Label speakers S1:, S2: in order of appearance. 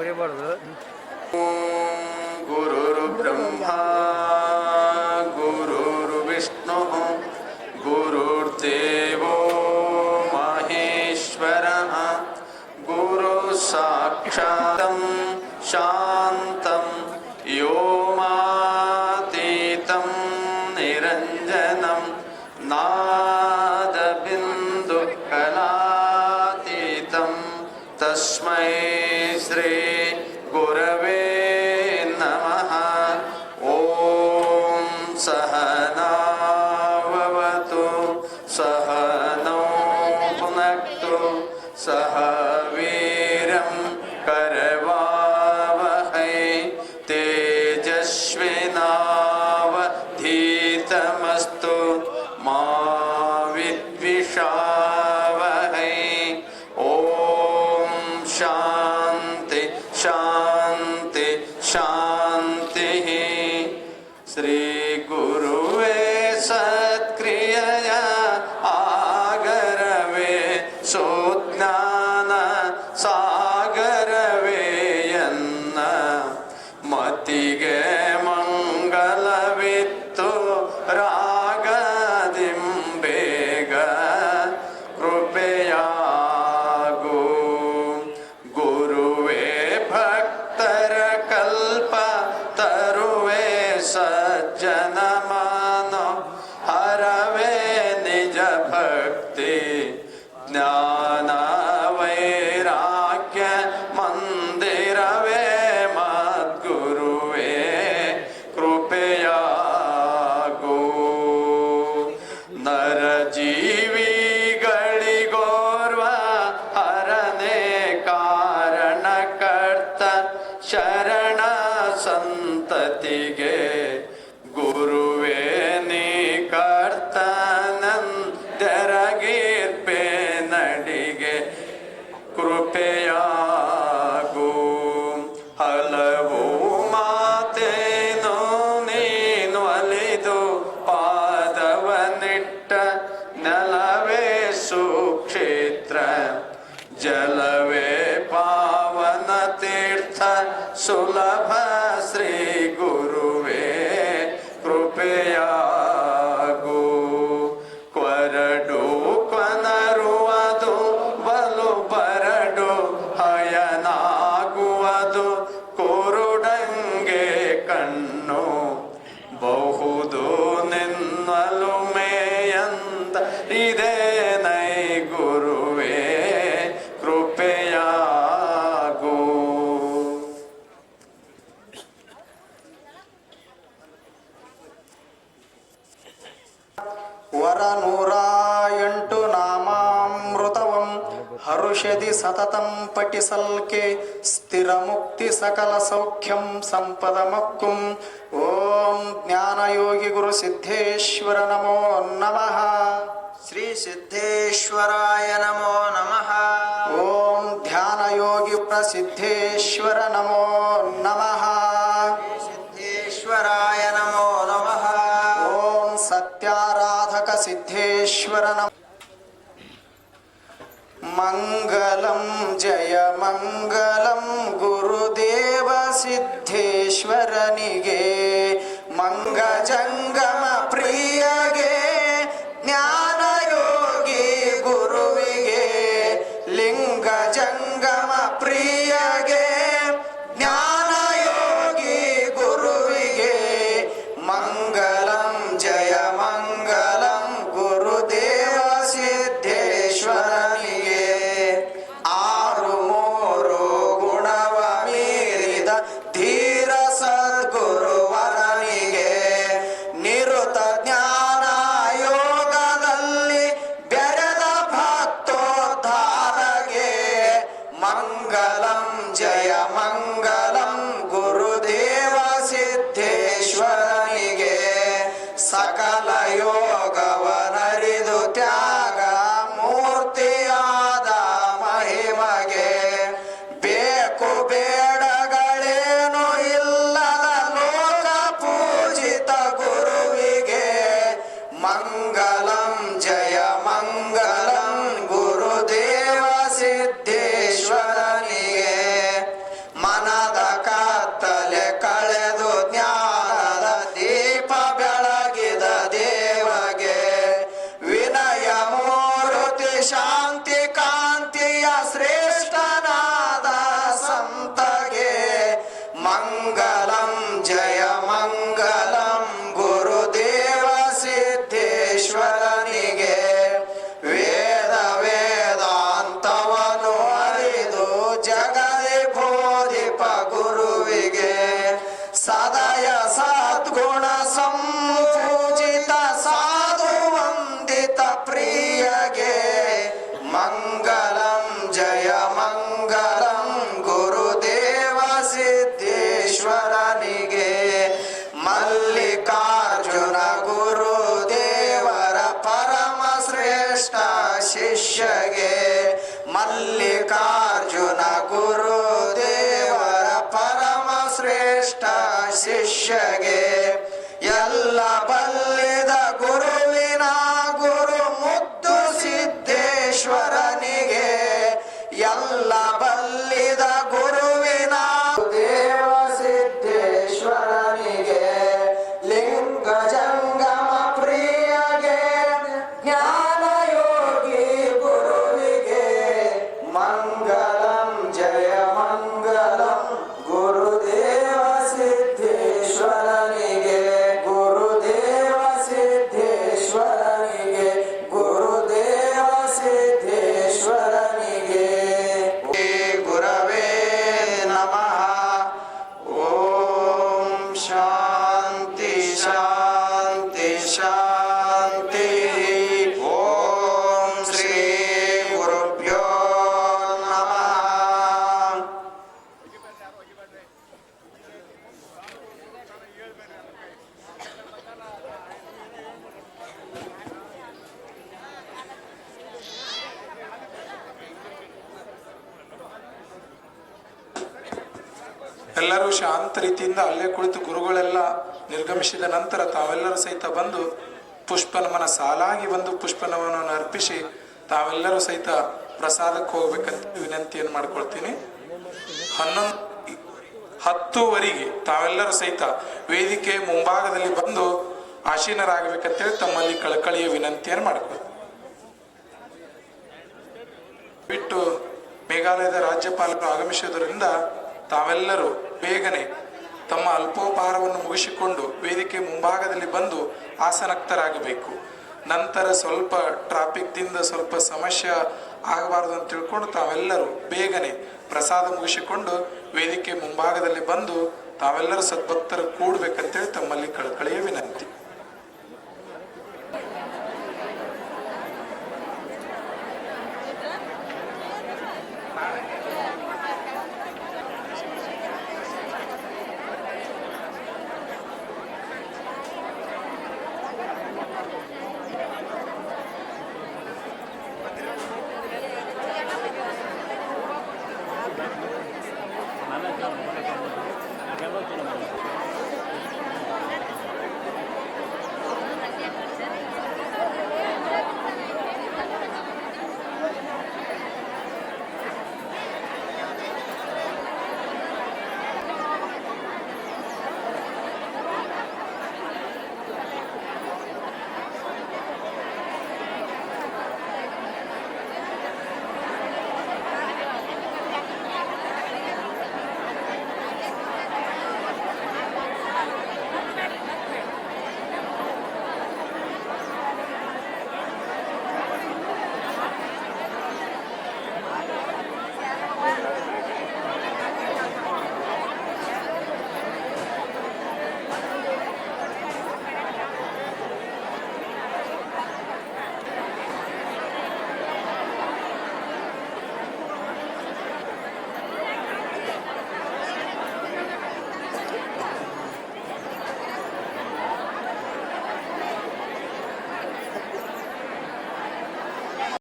S1: ಮುರಿಬಾರ್ದು
S2: ಗುರುರು ಬ್ರಹ್ಮ ಗುರುರು ವಿಷ್ಣು ಗುರುರ್ ದೇವೋ ಮಹೇಶ್ವರ ಗುರು ಸಾಕ್ಷಾತ್ ಶಾಂತಂ ಯೋ ಮಾತೀತಂ ನಿರಂಜನಂ ನಾ বিষয় जलवे पावन तीर्थ सुलभ
S3: ವರ ನೂರ ಎಂಟು ನಾಮಾಮೃತವಂ. ಹರುಷದಿ ಸತತಂ ಪಟಿಸಲ್ಕೆ ಸ್ಥಿರ ಮುಕ್ತಿ ಸಕಲ ಸೌಖ್ಯಂ ಸಂಪದ ಮಕ್ಕುಂ ಓಂ ಜ್ಞಾನಯೋಗಿ ಗುರು ಸಿದ್ಧೇಶ್ವರ ನಮೋ ನಮಃ.
S4: ಶ್ರೀ ಸಿದ್ದೇಶ್ವರಾಯ ನಮೋ ನಮಃ.
S3: ಓಂ ಧ್ಯಾನ ಯೋಗಿ ಪ್ರಸಿದ್ಧೇಶ್ವರ ನಮೋ ಸಿದ್ಧೇಶ್ವರನ ಮಂಗಲಂ ಜಯ ಮಂಗಲಂ ಗುರುದೇವ ಸಿದ್ಧೇಶ್ವರನಿಗೆ ಮಂಗ ಜಂಗಮ ಪ್ರಿಯಗೆ ಶಿಷ್ಯಗೆ ಎಲ್ಲ ಬಲ್ಲಿದ ಗುರುವಿನ
S1: ಎಲ್ಲರೂ ಶಾಂತ ರೀತಿಯಿಂದ ಅಲ್ಲೇ ಕುಳಿತು ಗುರುಗಳೆಲ್ಲ ನಿರ್ಗಮಿಸಿದ ನಂತರ ತಾವೆಲ್ಲರೂ ಸಹಿತ ಬಂದು ಪುಷ್ಪನಮನ ಸಾಲಾಗಿ ಬಂದು ಪುಷ್ಪನಮನವನ್ನು ಅರ್ಪಿಸಿ ತಾವೆಲ್ಲರೂ ಸಹಿತ ಪ್ರಸಾದಕ್ಕೆ ಹೋಗ್ಬೇಕಂತ ವಿನಂತಿಯನ್ನು ಮಾಡ್ಕೊಳ್ತೀನಿ. ಹನ್ನೊಂದು ಹತ್ತುವರೆಗೆ ತಾವೆಲ್ಲರೂ ಸಹಿತ ವೇದಿಕೆ ಮುಂಭಾಗದಲ್ಲಿ ಬಂದು ಆಶೀನರಾಗಬೇಕಂತೇಳಿ ತಮ್ಮಲ್ಲಿ ಕಳಕಳಿಯ ವಿನಂತಿಯನ್ನು ಮಾಡ್ಕೊಳ್ತೀನಿ. ಬಿಟ್ಟು ಮೇಘಾಲಯದ ರಾಜ್ಯಪಾಲರು ಆಗಮಿಸೋದರಿಂದ ತಾವೆಲ್ಲರೂ ಬೇಗನೆ ತಮ್ಮ ಅಲ್ಪೋಪಹಾರವನ್ನು ಮುಗಿಸಿಕೊಂಡು ವೇದಿಕೆ ಮುಂಭಾಗದಲ್ಲಿ ಬಂದು ಆಸನಕ್ತರಾಗಬೇಕು. ನಂತರ ಸ್ವಲ್ಪ ಟ್ರಾಫಿಕ್ದಿಂದ ಸ್ವಲ್ಪ ಸಮಸ್ಯೆ ಆಗಬಾರದು ಅಂತ ತಿಳ್ಕೊಂಡು ತಾವೆಲ್ಲರೂ ಬೇಗನೆ ಪ್ರಸಾದ ಮುಗಿಸಿಕೊಂಡು ವೇದಿಕೆ ಮುಂಭಾಗದಲ್ಲಿ ಬಂದು ತಾವೆಲ್ಲರೂ ಸದ್ಭಕ್ತರು ಕೂಡಬೇಕಂತೇಳಿ ತಮ್ಮಲ್ಲಿ ಕಳಕಳಿಯ ವಿನಂತಿ.
S5: Gracias.